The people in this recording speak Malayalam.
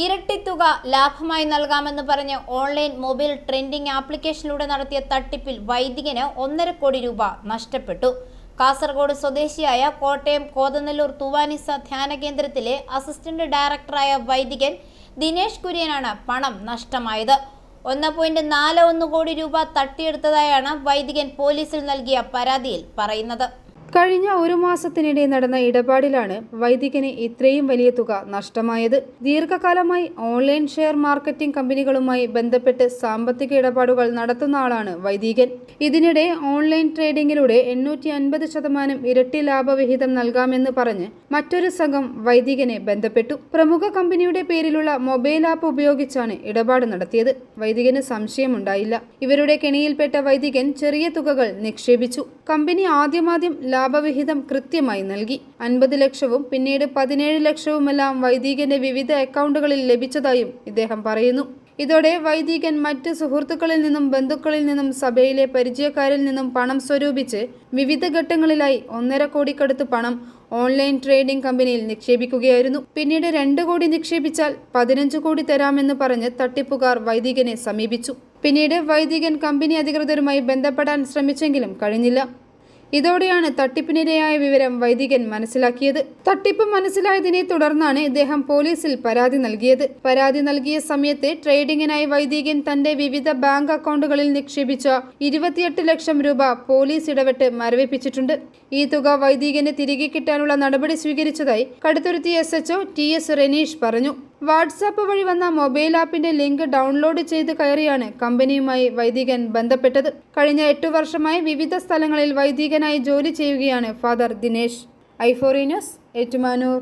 ഇരട്ടി തുക ലാഭമായി നൽകാമെന്ന് പറഞ്ഞ് ഓൺലൈൻ മൊബൈൽ ട്രെൻഡിംഗ് ആപ്ലിക്കേഷനിലൂടെ നടത്തിയ തട്ടിപ്പിൽ വൈദികന് ഒന്നര കോടി രൂപ നഷ്ടപ്പെട്ടു. കാസർഗോഡ് സ്വദേശിയായ കോട്ടയം കോതനല്ലൂർ തുവാനിസ ധ്യാന കേന്ദ്രത്തിലെ അസിസ്റ്റന്റ് ഡയറക്ടറായ വൈദികൻ ദിനേഷ് കുര്യനാണ് പണം നഷ്ടമായത്. ഒന്ന് പോയിന്റ് നാല് ഒന്ന് കോടി രൂപ തട്ടിയെടുത്തതായാണ് വൈദികൻ പോലീസിൽ നൽകിയ പരാതിയിൽ പറയുന്നത്. കഴിഞ്ഞ ഒരു മാസത്തിനിടെ നടന്ന ഇടപാടിലാണ് വൈദികന് ഇത്രയും വലിയ തുക നഷ്ടമായത്. ദീർഘകാലമായി ഓൺലൈൻ ഷെയർ മാർക്കറ്റിംഗ് കമ്പനികളുമായി ബന്ധപ്പെട്ട് സാമ്പത്തിക ഇടപാടുകൾ നടത്തുന്ന ആളാണ് വൈദികൻ. ഇതിനിടെ ഓൺലൈൻ ട്രേഡിംഗിലൂടെ എണ്ണൂറ്റി അൻപത് ശതമാനം ഇരട്ടി ലാഭവിഹിതം നൽകാമെന്ന് പറഞ്ഞ് മറ്റൊരു സംഘം വൈദികനെ ബന്ധപ്പെട്ടു. പ്രമുഖ കമ്പനിയുടെ പേരിലുള്ള മൊബൈൽ ആപ്പ് ഉപയോഗിച്ചാണ് ഇടപാട് നടത്തിയത്. വൈദികന് സംശയമുണ്ടായില്ല. ഇവരുടെ കെണിയിൽപ്പെട്ട വൈദികൻ ചെറിയ തുകകൾ നിക്ഷേപിച്ചു. കമ്പനി ആദ്യമാദ്യം ലാഭവിഹിതം കൃത്യമായി നൽകി. അൻപത് ലക്ഷവും പിന്നീട് പതിനേഴ് ലക്ഷവുമെല്ലാം വൈദികന്റെ വിവിധ അക്കൗണ്ടുകളിൽ ലഭിച്ചതായും ഇദ്ദേഹം പറയുന്നു. ഇതോടെ വൈദികൻ മറ്റ് സുഹൃത്തുക്കളിൽ നിന്നും ബന്ധുക്കളിൽ നിന്നും സഭയിലെ പരിചയക്കാരിൽ നിന്നും പണം സ്വരൂപിച്ച് വിവിധ ഘട്ടങ്ങളിലായി ഒന്നര കോടിക്കടുത്ത് പണം ഓൺലൈൻ ട്രേഡിംഗ് കമ്പനിയിൽ നിക്ഷേപിക്കുകയായിരുന്നു. പിന്നീട് രണ്ട് കോടി നിക്ഷേപിച്ചാൽ പതിനഞ്ച് കോടി തരാമെന്ന് പറഞ്ഞ് തട്ടിപ്പുകാർ വൈദികനെ സമീപിച്ചു. പിന്നീട് വൈദികൻ കമ്പനി അധികൃതരുമായി ബന്ധപ്പെടാൻ ശ്രമിച്ചെങ്കിലും കഴിഞ്ഞില്ല. ഇതോടെയാണ് തട്ടിപ്പിനിരയായ വിവരം വൈദികൻ മനസ്സിലാക്കിയത്. തട്ടിപ്പ് മനസ്സിലായതിനെ തുടർന്നാണ് ഇദ്ദേഹം പോലീസിൽ പരാതി നൽകിയത്. പരാതി നൽകിയ സമയത്ത് ട്രേഡിംഗിനായി വൈദികൻ തന്റെ വിവിധ ബാങ്ക് അക്കൗണ്ടുകളിൽ നിക്ഷേപിച്ച ഇരുപത്തിയെട്ട് ലക്ഷം രൂപ പോലീസ് ഇടപെട്ട് മരവിപ്പിച്ചിട്ടുണ്ട്. ഈ തുക വൈദികന് തിരികെ കിട്ടാനുള്ള നടപടി സ്വീകരിച്ചതായി Kaduthuruthy S H O T S Renish പറഞ്ഞു. വാട്സാപ്പ് വഴി വന്ന മൊബൈൽ ആപ്പിന്റെ ലിങ്ക് ഡൗൺലോഡ് ചെയ്ത് കയറിയാണ് കമ്പനിയുമായി വൈദികൻ ബന്ധപ്പെട്ടത്. കഴിഞ്ഞ എട്ടു വർഷമായി വിവിധ സ്ഥലങ്ങളിൽ വൈദികനായി ജോലി ചെയ്യുകയാണ് ഫാദർ ദിനേശ്. ഐഫോറിനസ് ഏറ്റുമാനൂർ.